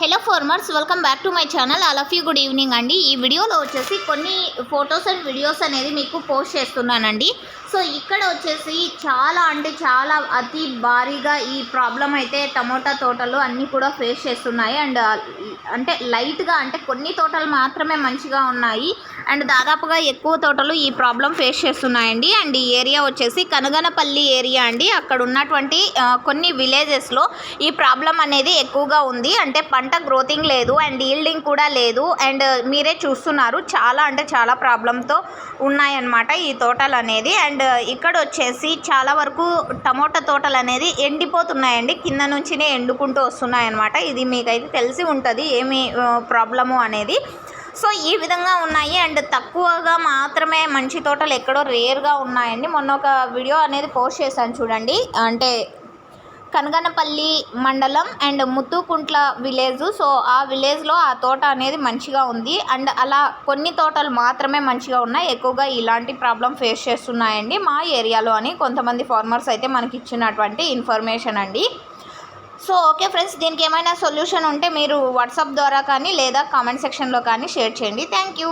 Hello farmers welcome back to my channel. All of you good evening అండి. ఈ వీడియోలో వచ్చేసి కొన్ని ఫొటోస్ అండ్ వీడియోస్ అనేది మీకు పోస్ట్ చేస్తున్నానండి. సో ఇక్కడ వచ్చేసి చాలా అంటే చాలా అతి భారీగా ఈ ప్రాబ్లం అయితే టమోటా తోటలు అన్నీ కూడా ఫేస్ చేస్తున్నాయి. అండ్ అంటే లైట్గా అంటే కొన్ని తోటలు మాత్రమే మంచిగా ఉన్నాయి. అండ్ దాదాపుగా ఎక్కువ తోటలు ఈ ప్రాబ్లం ఫేస్ చేస్తున్నాయండి. అండ్ ఈ ఏరియా వచ్చేసి కనగనపల్లి ఏరియా అండి. అక్కడ ఉన్నటువంటి కొన్ని విలేజెస్లో ఈ ప్రాబ్లం అనేది ఎక్కువగా ఉంది. అంటే పంట గ్రోతింగ్ లేదు అండ్ ఈల్డింగ్ కూడా లేదు. అండ్ మీరే చూస్తున్నారు చాలా అంటే చాలా ప్రాబ్లంతో ఉన్నాయన్నమాట ఈ తోటలు అనేది అండ్ ఇక్కడ వచ్చేసి చాలా వరకు టమోటా తోటలు అనేది ఎండిపోతున్నాయండి కింద నుంచినే ఎండుకుంటూ వస్తున్నాయన్నమాట. ఇది మీకైతే తెలిసి ఉంటుంది ఏమి ప్రాబ్లము అనేది. సో ఈ విధంగా ఉన్నాయి. అండ్ తక్కువగా మాత్రమే మంచి తోటలు ఎక్కడో రేర్గా ఉన్నాయండి. మొన్న ఒక వీడియో అనేది పోస్ట్ చేశాను చూడండి. అంటే కనగనపల్లి మండలం అండ్ ముత్తుకుంట్ల విలేజ్. సో ఆ విలేజ్లో ఆ తోట అనేది మంచిగా ఉంది. అండ్ అలా కొన్ని తోటలు మాత్రమే మంచిగా ఉన్నాయి. ఎక్కువగా ఇలాంటి ప్రాబ్లం ఫేస్ చేస్తున్నాయండి మా ఏరియాలో అని కొంతమంది ఫార్మర్స్ అయితే మనకి ఇచ్చినటువంటి ఇన్ఫర్మేషన్ అండి. సో ఓకే ఫ్రెండ్స్ దీనికి ఏమైనా సొల్యూషన్ ఉంటే మీరు వాట్సాప్ ద్వారా కానీ లేదా కామెంట్ సెక్షన్లో కానీ షేర్ చేయండి. Thank you.